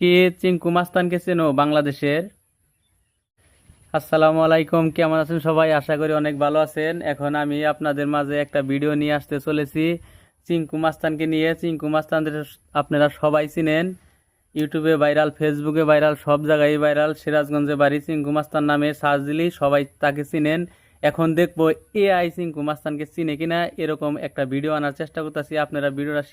কি চিঙ্কু মাস্তানকে চেনো বাংলাদেশের? আসসালামু আলাইকুম, কেমন আছেন সবাই? আশা করি অনেক ভালো আছেন। এখন আমি আপনাদের মাঝে একটা ভিডিও নিয়ে আসতে চলেছি। চিঙ্কু মাস্তানকে নিয়ে। চিঙ্কু মাস্তানদের আপনারা সবাই চিনেন। ইউটিউবে ভাইরাল, ফেসবুকে ভাইরাল, সব জায়গায় ভাইরাল। সিরাজগঞ্জে বাড়ি চিঙ্কু মাস্তান নামে সার্চ দিলেই সবাই তাকে চিনেন। এখন দেখব এআই চিঙ্কু মাস্তানকে চিনে কিনা, এরকম একটা ভিডিও আনার চেষ্টা করতেছি। আপনারা ভিডিওটা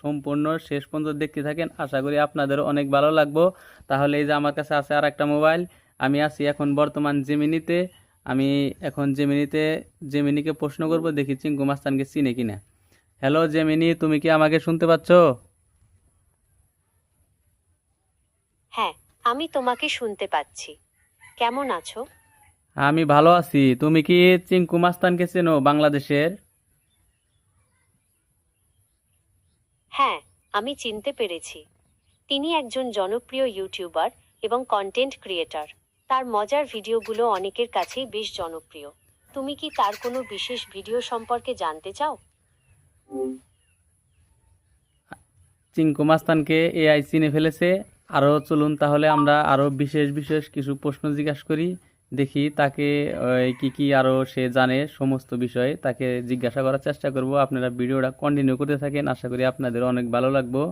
সম্পূর্ণ শেষ পর্যন্ত দেখতে থাকেন। আশা করি আপনাদের অনেক ভালো লাগবো। তাহলে এই যে আমার কাছে আছে আর একটা মোবাইল আমি আছি এখন বর্তমান জেমিনিতে আমি এখন জেমিনিতে জেমিনিকে প্রশ্ন করব, দেখি চিঙ্কু মাস্তানকে চিনে কিনা। হ্যালো জেমিনি তুমি কি আমাকে শুনতে পাচ্ছ? হ্যাঁ আমি তোমাকে শুনতে পাচ্ছি। কেমন আছো? আমি ভালো আছি। তুমি কি চিঙ্কু মাস্তানকে চেনো বাংলাদেশের? হ্যাঁ আমি চিনতে পেরেছি। তিনি একজন জনপ্রিয় ইউটিউবার এবং কন্টেন্ট ক্রিয়েটর। তার মজার ভিডিওগুলো অনেকের কাছেই বেশ জনপ্রিয়। তুমি কি তার কোনো বিশেষ ভিডিও সম্পর্কে জানতে চাও? চিঙ্কু মাস্তানকে এআই চিনে ফেলেছে। আরও চলুন তাহলে আমরা আরও বিশেষ বিশেষ কিছু প্রশ্ন জিজ্ঞাসা করি। দেখি তাকে কি কি আরও সে জানে সমস্ত বিষয়ে তাকে জিজ্ঞাসা করার চেষ্টা করব। আপনারা ভিডিওটা কন্টিনিউ করতে থাকেন আশা করি আপনাদের অনেক ভালো লাগবো।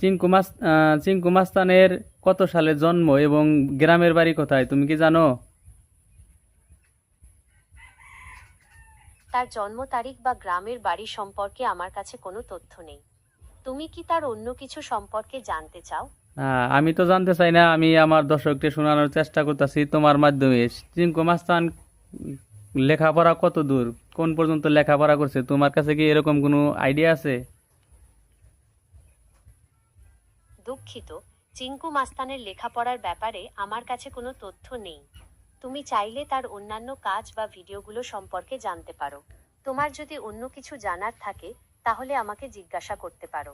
চিঙ্কু মাস আহ, চিঙ্কু মাস্তানের কত সালে জন্ম এবং গ্রামের বাড়ি কোথায় তুমি কি জানো? তার জন্ম তারিখ বা গ্রামের বাড়ি সম্পর্কে আমার কাছে কোনো তথ্য নেই। তুমি কি তার অন্য কিছু সম্পর্কে জানতে চাও? আমি তো জানতে চাই না, আমি আমার দর্শককে শোনানোর চেষ্টা করতেছি তোমার মাধ্যমে। চিঙ্কু মাস্তান, লেখাপড়া কত দূর? কোন পর্যন্ত লেখাপড়া করছে? তোমার কাছে কি এরকম কোনো আইডিয়া আছে? দুঃখিত চিঙ্কু মাস্তানের লেখাপড়ার ব্যাপারে আমার কাছে কোনো তথ্য নেই। তুমি চাইলে তার অন্যান্য কাজ বা ভিডিওগুলো সম্পর্কে জানতে পারো। তোমার যদি অন্য কিছু জানার থাকে, তাহলে আমাকে জিজ্ঞাসা করতে পারো।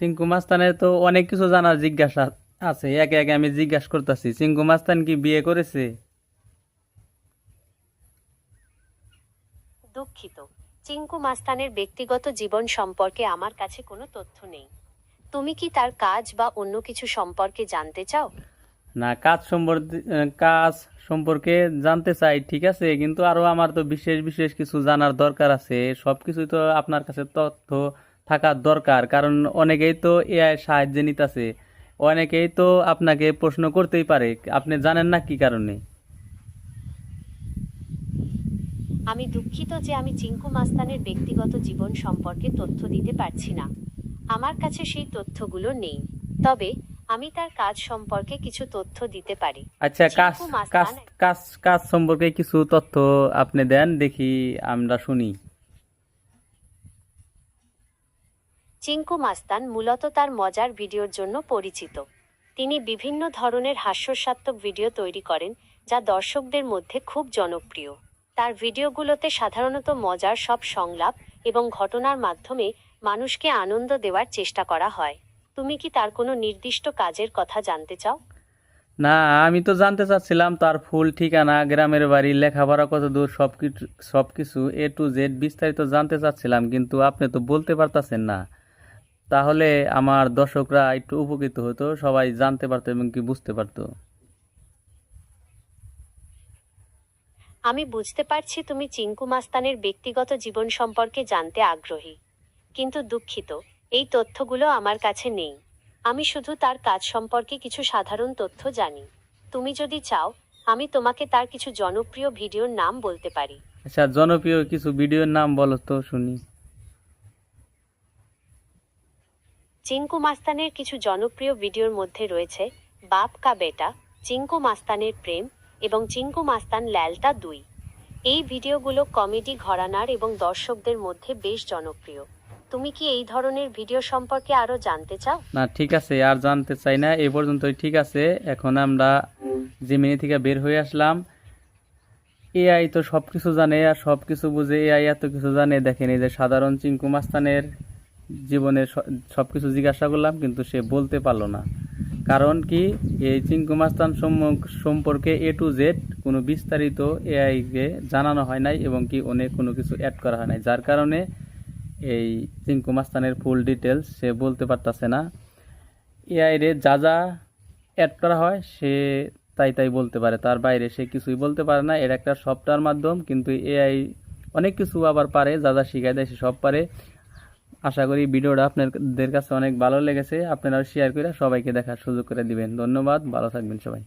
চিঙ্কু মাস্তানের তো অনেক কিছু জানার জিজ্ঞাসা আছে একে একে আমি জিজ্ঞাসা করতেছি। চিঙ্কু মাস্তান কি বিয়ে করেছে? দুঃখিত। চিঙ্কু মাস্তানের ব্যক্তিগত জীবন সম্পর্কে আমার কাছে কোনো তথ্য নেই। তুমি কি তার কাজ বা অন্য কিছু সম্পর্কে জানতে চাও? না কাজ সম্পর্কে কাজ সম্পর্কে জানতে চাই ঠিক আছে কিন্তু আরও আমার তো বিশেষ বিশেষ কিছু জানার দরকার আছে। সবকিছুই তো আপনার কাছে তথ্য। থাকার দরকার। কারণ অনেকেই তো এআই সাহায্য নিতেছে। অনেকেই তো আপনাকে প্রশ্ন করতেই পারে আপনি জানেন না কি কারণে? আমি দুঃখিত যে আমি চিঙ্কু মাস্তানের ব্যক্তিগত জীবন সম্পর্কে তথ্য দিতে পারছি না। আমার কাছে সেই তথ্যগুলো নেই। তবে আমি তার কাজ সম্পর্কে কিছু তথ্য দিতে পারি। আচ্ছা কাজ কাজ কাজ কাজ সম্পর্কে কিছু তথ্য আপনি দেন দেখি আমরা শুনি। চিঙ্কু মাস্তান মূলত তার মজার ভিডিওর জন্য পরিচিত। তিনি বিভিন্ন ধরনের হাস্যস্বাত্মক ভিডিও তৈরি করেন, যা দর্শকদের মধ্যে খুব জনপ্রিয়। তার ভিডিওগুলোতে সাধারণত মজার সব সংলাপ এবং ঘটনার মাধ্যমে মানুষকে আনন্দ দেওয়ার চেষ্টা করা হয়। তুমি কি তার কোনো নির্দিষ্ট কাজের কথা জানতে চাও? না, আমি তো জানতে চাচ্ছিলাম তার ফুল ঠিকানা, গ্রামের বাড়ি, লেখাপড়া কত দূর সব কিছু সব কিছু এ টু জেড বিস্তারিত জানতে চাচ্ছিলাম, কিন্তু আপনি তো বলতে পারতাছেন না। তাহলে আমার দর্শকরা একটু উপকৃত হতো সবাই জানতে পারতো এবং কি বুঝতে পারতো। আমি বুঝতে পারছি তুমি চিঙ্কু মাস্তানের ব্যক্তিগত জীবন সম্পর্কে জানতে আগ্রহী কিন্তু দুঃখিত এই তথ্যগুলো আমার কাছে নেই। আমি শুধু তার কাজ সম্পর্কে কিছু সাধারণ তথ্য জানি। তুমি যদি চাও আমি তোমাকে তার কিছু জনপ্রিয় ভিডিওর নাম বলতে পারি। আচ্ছা জনপ্রিয় কিছু ভিডিওর নাম বলো তো শুনি। চিঙ্কু মাস্তানের কিছু জনপ্রিয় ভিডিওর মধ্যে রয়েছে বাপ কা বেটা, চিঙ্কু মাস্তানের প্রেম এবং চিঙ্কু মাস্তান ল্যালটা দুই। এই ভিডিওগুলো কমেডি ঘরানার এবং দর্শকদের মধ্যে বেশ জনপ্রিয়। তুমি কি এই ধরনের ভিডিও সম্পর্কে আরও জানতে চাও? না, ঠিক আছে, আর জানতে চাই না এই পর্যন্তই, ঠিক আছে। এখন আমরা জিমিনি থেকে বের হয়ে আসলাম। এআই তো সব কিছু জানে, আর সব কিছু বুঝে এআই এত কিছু জানে। দেখেন যে সাধারণ চিঙ্কু মাস্তানের জীবনের সব কিছু জিজ্ঞাসা করলাম, কিন্তু সে বলতে পারল না। কারণ কি, এই চিঙ্কু মাস্তান সম্মুখ- সম্পর্কে এ টু জেড কোনো বিস্তারিত এআইকে জানানো হয় নাই এবং কি অনেক কোনো কিছু অ্যাড করা হয় নাই। যার কারণে এই চিঙ্কু মাস্তানের ফুল ডিটেলস সে বলতে পারতাছে না। এআই রে যা যা অ্যাড করা হয়, সে তাই তাই বলতে পারে। তার বাইরে সে কিছুই বলতে পারে না। এর একটা সফটওয়্যার মাধ্যম, কিন্তু এআই অনেক কিছু আবার পারে, যা যা শিখাই দেয় সে সব পারে। আশা করি ভিডিওটা আপনাদের কাছে অনেক ভালো লেগেছে। আপনারা শেয়ার করে সবাইকে দেখার সুযোগ করে দিবেন। ধন্যবাদ, ভালো থাকবেন সবাই।